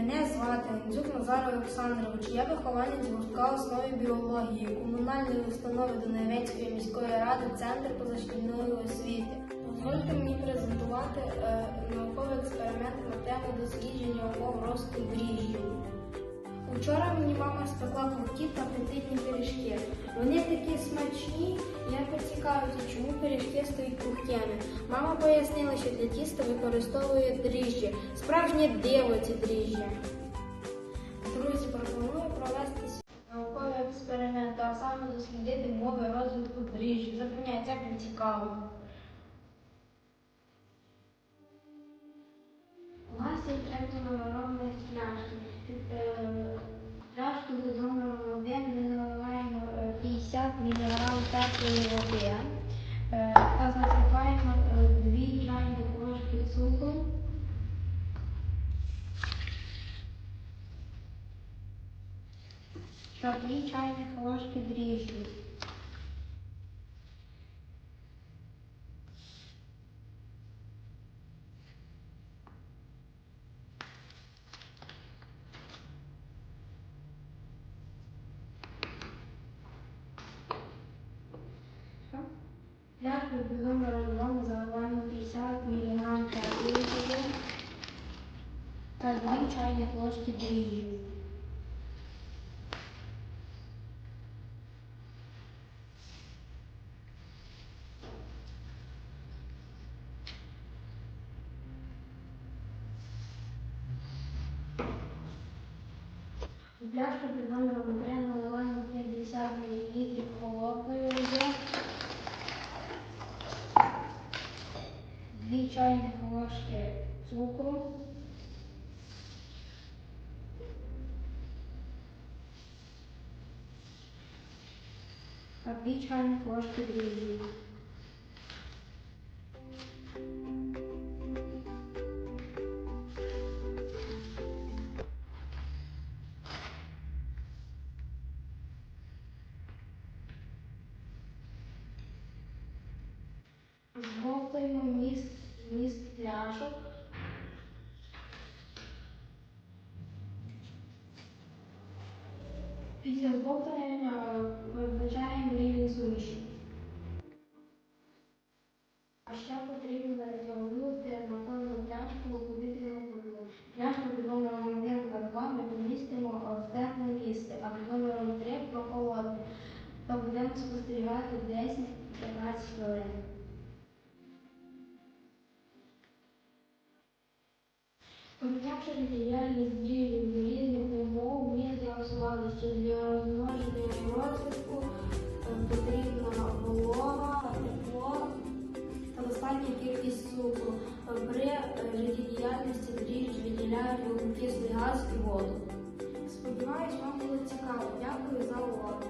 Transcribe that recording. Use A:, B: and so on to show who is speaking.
A: Мене звати Гензюк Назар Олександрович. Я вихованець гуртка основи біології комунальної установи Донецької міської ради Центр позашкільної освіти. Дозвольте мені презентувати е, науковий експеримент на тему дослідження умов росту дріжджів. Учора мені мама спекла пухкі та апетитні пиріжки. Вони такі смачні, я поцікавився, чому пиріжки стають пухкими. Мама пояснила, що для тіста використовує дріжджі. Справжнє диво ці дріжджі. Друзі, пропоную провести науковий експеримент, а саме дослідити мови розвитку дріжджів. Запевняю, це цікаво. У нас є. Мг теплої води е, та засипаємо дві чайні ложки цукру. та дві чайних ложки дріжджів. Пляшку з номером 2 заливаємо 50 мг теплої води та 2 чайних ложки дріжджів. У пляшку під номером 3 наливаємо 50 мл чайних ложки цукру, та 2 чайних ложки дріжджів. Змотуємо міст, міст пляшок. Після змотування е, визначаємо рівень суміші. А ще Пом'якшити діяльність до різних умов, з'ясували, що для розмноження розвитку потрібна волога, тепло та достатня кількість цукру. При е, життєдіяльності дріжджі виділяють вуглекислий газ і воду. Сподіваюсь, вам було цікаво. Дякую за увагу.